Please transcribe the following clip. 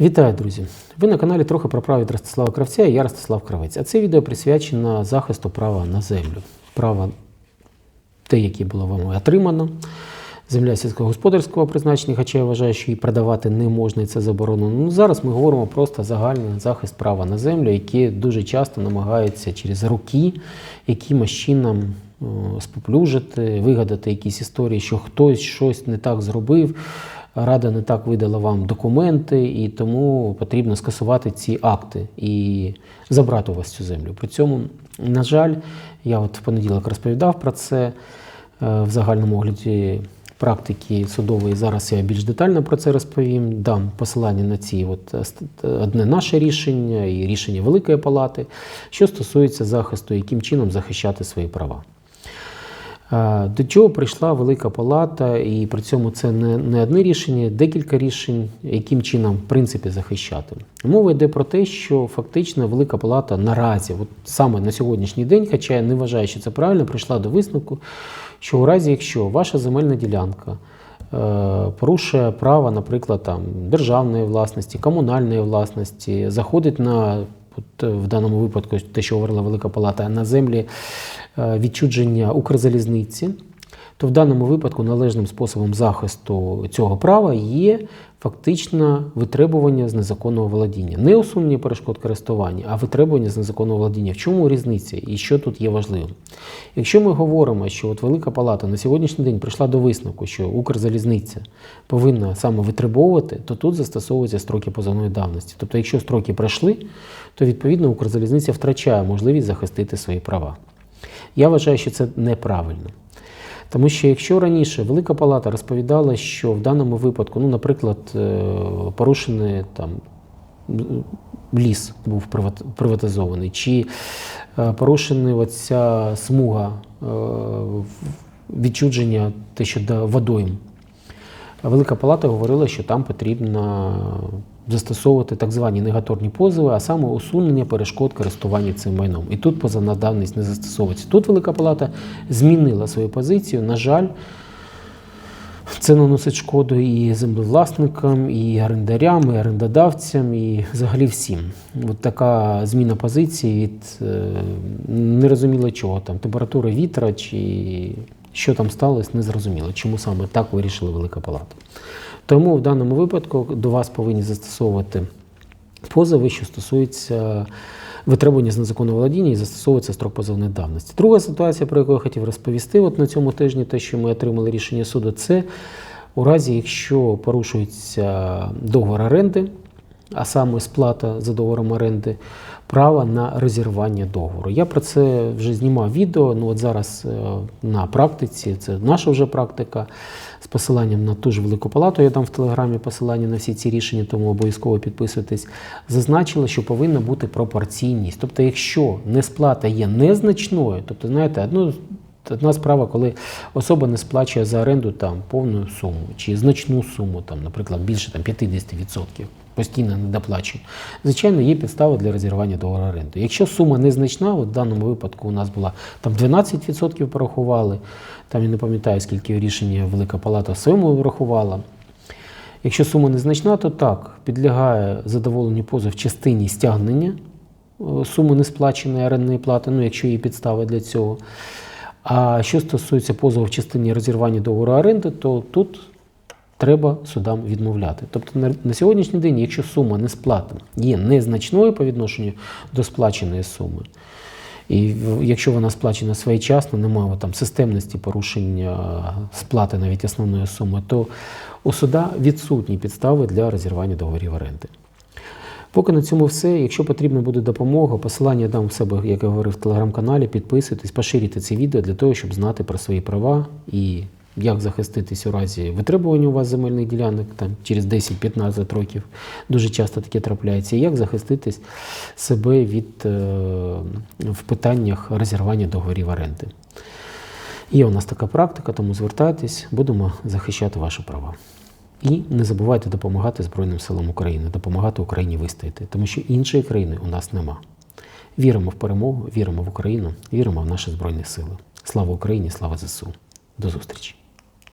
Вітаю, друзі! Ви на каналі трохи про право від Ростислава Кравця я Ростислав Кравець. А це відео присвячено захисту права на землю. Право те, яке було вами отримано. Земля сільськогосподарського призначення, хоча я вважаю, що її продавати не можна і це заборонено. Ну, зараз ми говоримо просто загальний захист права на землю, який дуже часто намагаються через роки якимось чином е, споплюжити, вигадати якісь історії, що хтось щось не так зробив. Рада не так видала вам документи, і тому потрібно скасувати ці акти і забрати у вас цю землю. При цьому, на жаль, я от в понеділок розповідав про це е, в загальному огляді практики судової. Зараз я більш детально про це розповім. Дам посилання на ці от е, одне наше рішення і рішення Великої Палати, що стосується захисту, яким чином захищати свої права. До чого прийшла Велика Палата, і при цьому це не, не одне рішення, декілька рішень, яким чином в принципі захищати. Мова йде про те, що фактично Велика Палата наразі, от саме на сьогоднішній день, хоча я не вважаю, що це правильно, прийшла до висновку, що у разі, якщо ваша земельна ділянка е, порушує право, наприклад, там, державної власності, комунальної власності, заходить на от, е, в даному випадку, те, що говорила Велика Палата, на землі е, відчудження Укрзалізниці, то в даному випадку належним способом захисту цього права є фактично витребування з незаконного володіння. Не усунення перешкод користування, а витребування з незаконного володіння. В чому різниця і що тут є важливим? Якщо ми говоримо, що от Велика Палата на сьогоднішній день прийшла до висновку, що Укрзалізниця повинна саме витребовувати, то тут застосовуються строки позовної давності. Тобто, якщо строки пройшли, то відповідно Укрзалізниця втрачає можливість захистити свої права. Я вважаю, що це неправильно. Тому що якщо раніше Велика Палата розповідала, що в даному випадку, ну, наприклад, е, порушений там ліс був приват- приватизований, чи е, порушена оця смуга е, відчудження те, що до водойм. Велика Палата говорила, що там потрібно застосовувати так звані негаторні позови, а саме усунення перешкод користування цим майном. І тут позовна давність не застосовується. Тут Велика Палата змінила свою позицію. На жаль, це наносить шкоду і землевласникам, і орендарям, і орендодавцям, і взагалі всім. От така зміна позиції від е, нерозуміло чого там, температури вітра чи що там сталося, не зрозуміло, чому саме так вирішила Велика Палата. Тому в даному випадку до вас повинні застосовувати позови, що стосуються витребування з незаконного володіння і застосовується строк позовної давності. Друга ситуація, про яку я хотів розповісти, от на цьому тижні, те, що ми отримали рішення суду, це у разі, якщо порушується договор оренди, а саме сплата за договором оренди, права на розірвання договору. Я про це вже знімав відео. Ну от зараз е, на практиці, це наша вже практика. З посиланням на ту ж велику палату, я дам в телеграмі посилання на всі ці рішення, тому обов'язково підписуйтесь. Зазначила, що повинна бути пропорційність. Тобто, якщо несплата є незначною, тобто, знаєте, ну, Одна справа, коли особа не сплачує за оренду там повну суму чи значну суму, там, наприклад, більше там, 50%, постійно не доплачує. Звичайно, є підстави для розірвання договору оренди. Якщо сума незначна, от в даному випадку у нас була там 12% порахували, там я не пам'ятаю, скільки рішення Велика Палата в своєму врахувала. Якщо сума незначна, то так, підлягає задоволенню позов в частині стягнення е, суми несплаченої орендної плати, ну якщо є підстави для цього. А що стосується позову в частині розірвання договору оренди, то тут треба судам відмовляти. Тобто на, сьогоднішній день, якщо сума несплати є незначною по відношенню до сплаченої суми, і якщо вона сплачена своєчасно, немає там системності порушення сплати навіть основної суми, то у суда відсутні підстави для розірвання договорів оренди. Поки на цьому все. Якщо потрібна буде допомога, посилання дам в себе, як я говорив, в телеграм-каналі. Підписуйтесь, поширюйте це відео для того, щоб знати про свої права і як захиститись у разі витребування у вас земельних ділянок там, через 10-15 років. Дуже часто таке трапляється. І як захиститись себе від е, в питаннях розірвання договорів оренди. Є у нас така практика, тому звертайтесь, будемо захищати ваші права. І не забувайте допомагати Збройним силам України, допомагати Україні вистояти, тому що іншої країни у нас нема. Віримо в перемогу, віримо в Україну, віримо в наші Збройні Сили. Слава Україні, слава ЗСУ. До зустрічі!